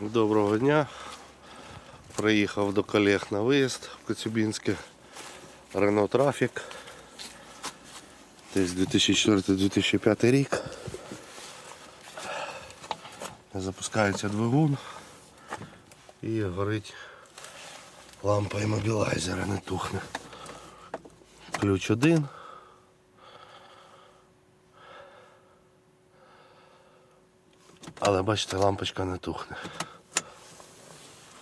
Доброго дня. Приїхав до колег на виїзд в Коцюбінське. Рено Трафік. Десь 2004-2005 рік. Запускається двигун і горить лампа іммобілайзера, не тухне. Ключ один. Але бачите, лампочка не тухне.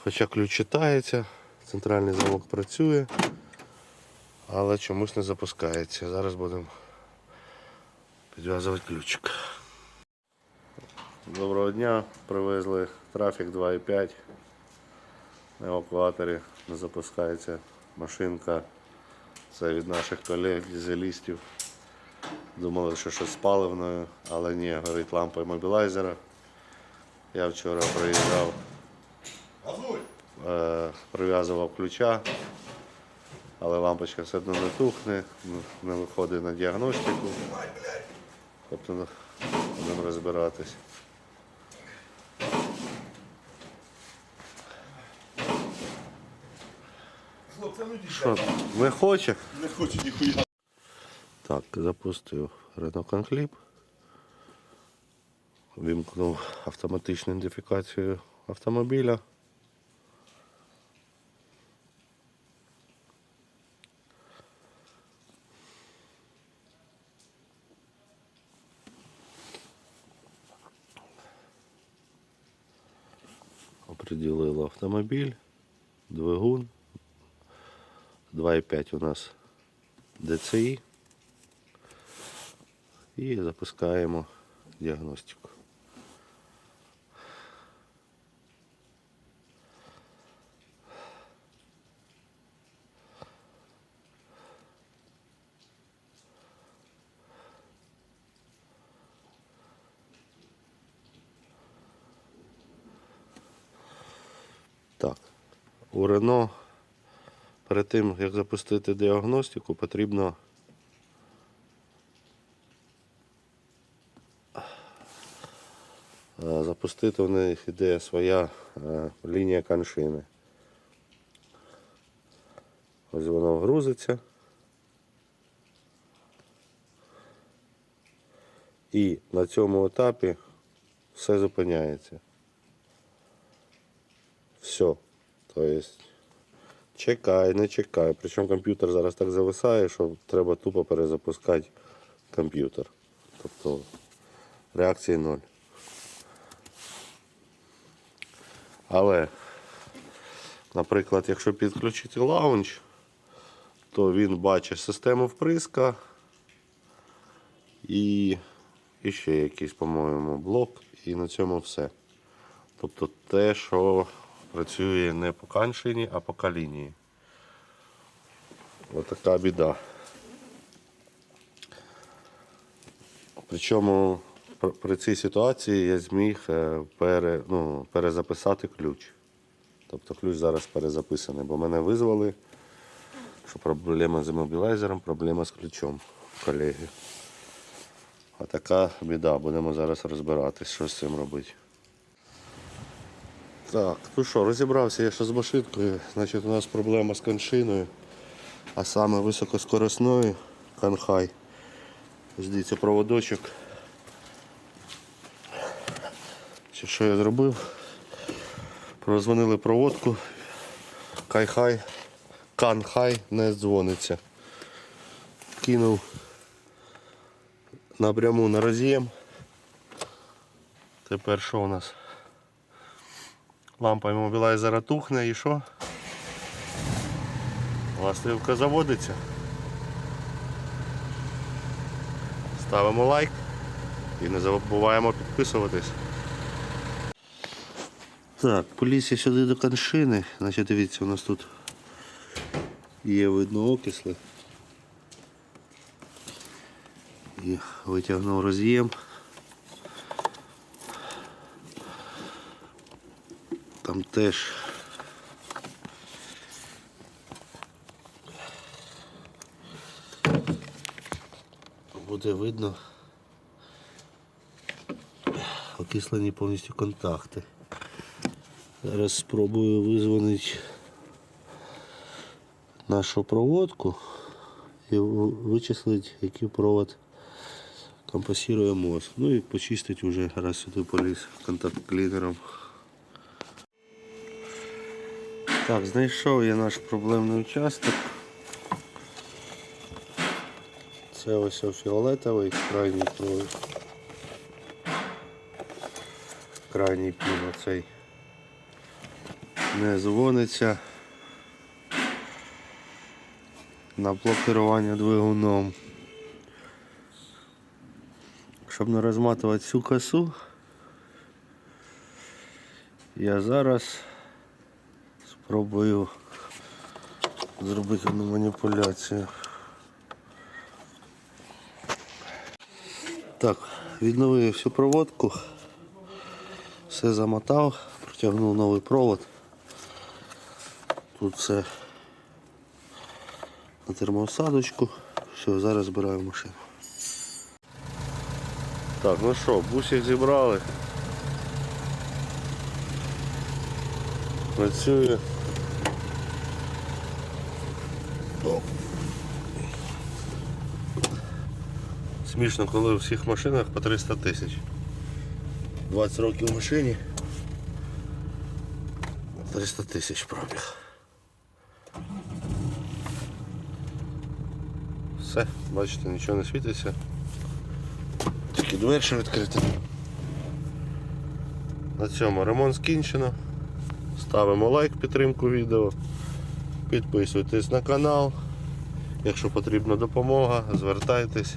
Хоча ключ читається, центральний замок працює, але чомусь не запускається. Зараз будемо підв'язувати ключик. Доброго дня, привезли трафік 2.5 на евакуаторі, не запускається машинка. Це від наших колег, дизелістів. Думали, що щось з паливною, але ні, горить лампа іммобілайзера. Я вчора приїжджав, е, прив'язував ключа, але лампочка все одно не тухне, не виходить на діагностику. Тобто будемо розбиратись. Ну. Що, не хоче? Не хочу ніхуя. Так, запустив Renault Conclip. Вімкнув автоматичну ідентифікацію автомобіля. Определило автомобіль, двигун. 2,5 у нас DCI. І запускаємо діагностику. Так, у Рено перед тим, як запустити діагностику, потрібно запустити у них іде своя е, лінія коншини. Ось воно грузиться. І на цьому етапі все зупиняється. Все. Тобто чекай, не чекай. Причому комп'ютер зараз так зависає, що треба тупо перезапускати комп'ютер. Тобто реакції ноль. Але, наприклад, якщо підключити лаунч, то він бачить систему вприска і, і ще якийсь, по-моєму, блок, і на цьому все. Тобто те, що працює не по каншині, а по калінії. Ось така біда. Причому при цій ситуації я зміг е, пере, ну, перезаписати ключ. Тобто ключ зараз перезаписаний, бо мене визвали, що проблема з іммобілайзером, проблема з ключом колеги. А така біда, будемо зараз розбиратись, що з цим робити. Так, ну що, розібрався я ще з машинкою. Значить, у нас проблема з коншиною, а саме високоскоросною канхай. Дивіться, проводочок. Чи що я зробив? Прозвонили проводку. Кайхай, канхай не дзвониться. Кинув напряму на роз'єм. Тепер що у нас? Лампа іммобілайзера тухне і що? Ластивка заводиться. Ставимо лайк і не забуваємо підписуватись. Так, поліз сюди до коншини. Значить, дивіться, у нас тут є видно окисли. І витягнув роз'єм. Там теж буде видно окислені повністю контакти. Зараз спробую визвонити нашу проводку і вичислити, який провод компасує мозг. Ну і почистити вже раз сюди поліз контакт клінером. Так, знайшов я наш проблемний участок. Це ось фіолетовий крайній провід. Крайній пін оцей не дзвониться на блок керування двигуном. Щоб не розматувати цю косу, я зараз спробую зробити одну маніпуляцію. Так, відновив всю проводку, все замотав, протягнув новий провод. Тут все на термоусадочку. Все, зараз збираю машину. Так, ну що, бусик зібрали. Працює. Смішно, коли у всіх машинах по 300 тисяч. 20 років в машині. 300 тисяч пробіг. Все, бачите, нічого не світиться. Тільки дверша відкрита. На цьому ремонт скінчено. Ставимо лайк підтримку відео. Підписуйтесь на канал. Якщо потрібна допомога, звертайтесь.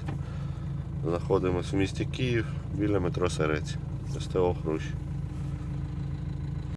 Знаходимося в місті Київ біля метро Сарець. СТО Хрущ.